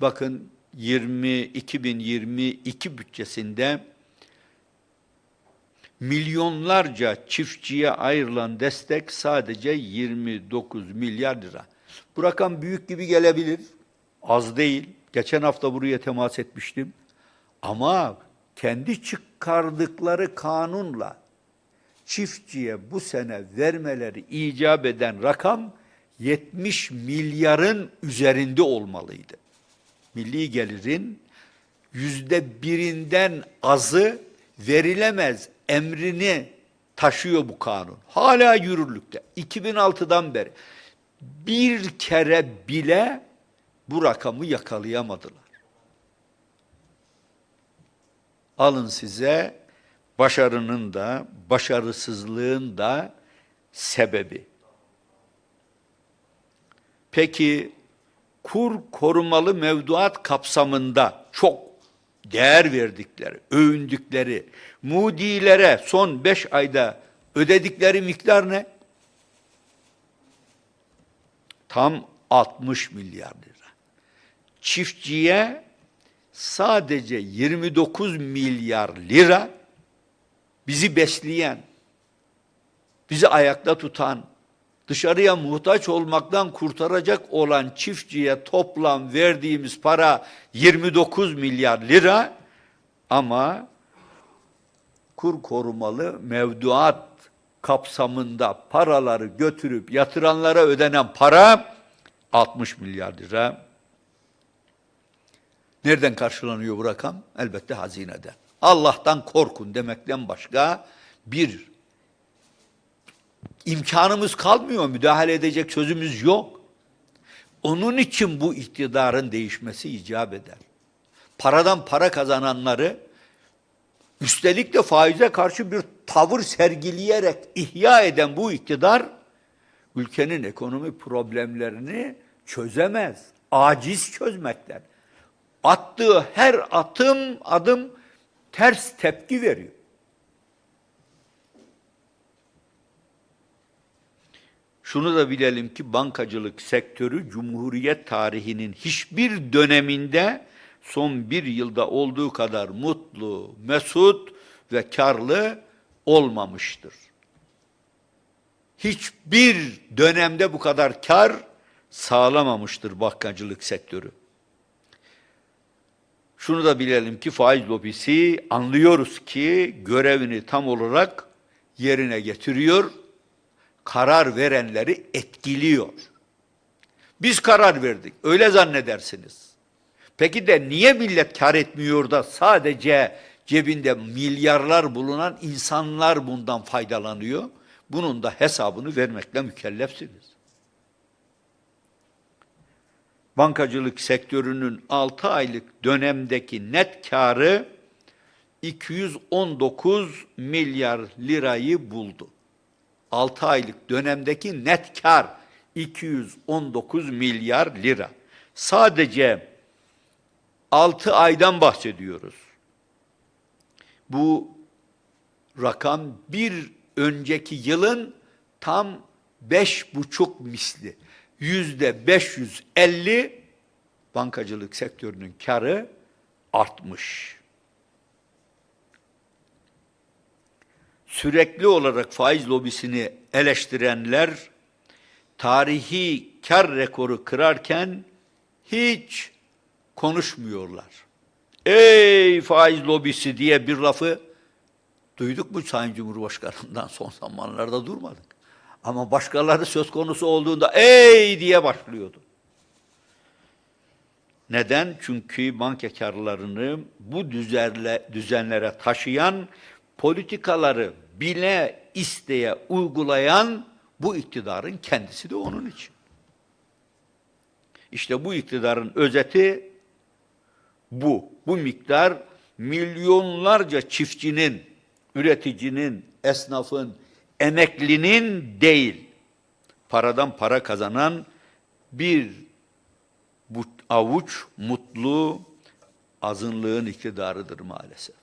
Bakın 20 2022 bütçesinde milyonlarca çiftçiye ayrılan destek sadece 29 milyar lira. Bu rakam büyük gibi gelebilir. Az değil. Geçen hafta buraya temas etmiştim. Ama kendi çıkardıkları kanunla çiftçiye bu sene vermeleri icap eden rakam 70 milyarın üzerinde olmalıydı. Milli gelirin yüzde birinden azı verilemez emrini taşıyor bu kanun. Hala yürürlükte. 2006'dan beri bir kere bile bu rakamı yakalayamadılar. Alın size başarının da başarısızlığın da sebebi. Peki kur korumalı mevduat kapsamında çok değer verdikleri, övündükleri, mudilere son beş ayda ödedikleri miktar ne? Tam 60 milyar lira. Çiftçiye sadece 29 milyar lira bizi besleyen, bizi ayakta tutan, dışarıya muhtaç olmaktan kurtaracak olan çiftçiye toplam verdiğimiz para 29 milyar lira ama kur korumalı mevduat kapsamında paraları götürüp yatıranlara ödenen para 60 milyar lira. Nereden karşılanıyor bu rakam? Elbette hazineden. Allah'tan korkun demekten başka bir imkanımız kalmıyor, müdahale edecek sözümüz yok. Onun için bu iktidarın değişmesi icap eder. Paradan para kazananları üstelik de faize karşı bir tavır sergileyerek ihya eden bu iktidar ülkenin ekonomi problemlerini çözemez. Aciz çözmekten. Attığı her atım adım ters tepki veriyor. Şunu da bilelim ki bankacılık sektörü Cumhuriyet tarihinin hiçbir döneminde son bir yılda olduğu kadar mutlu, mesut ve karlı olmamıştır. Hiçbir dönemde bu kadar kar sağlamamıştır bankacılık sektörü. Şunu da bilelim ki faiz lobisi anlıyoruz ki görevini tam olarak yerine getiriyor karar verenleri etkiliyor. Biz karar verdik. Öyle zannedersiniz. Peki de niye millet kar etmiyor da sadece cebinde milyarlar bulunan insanlar bundan faydalanıyor? Bunun da hesabını vermekle mükellefsiniz. Bankacılık sektörünün 6 aylık dönemdeki net karı 219 milyar lirayı buldu. 6 aylık dönemdeki net kar 219 milyar lira. Sadece 6 aydan bahsediyoruz. Bu rakam bir önceki yılın tam beş buçuk misli. Yüzde 550 bankacılık sektörünün karı artmış. Sürekli olarak faiz lobisini eleştirenler tarihi kar rekoru kırarken hiç konuşmuyorlar. Ey faiz lobisi diye bir lafı duyduk mu Sayın Cumhurbaşkanı'ndan son zamanlarda durmadık. Ama başkaları söz konusu olduğunda ey diye başlıyordu. Neden? Çünkü banka karlarını bu düzenle, düzenlere taşıyan politikaları bile isteye uygulayan bu iktidarın kendisi de onun için. İşte bu iktidarın özeti bu. Bu miktar milyonlarca çiftçinin, üreticinin, esnafın, emeklinin değil, paradan para kazanan bir bu avuç mutlu azınlığın iktidarıdır maalesef.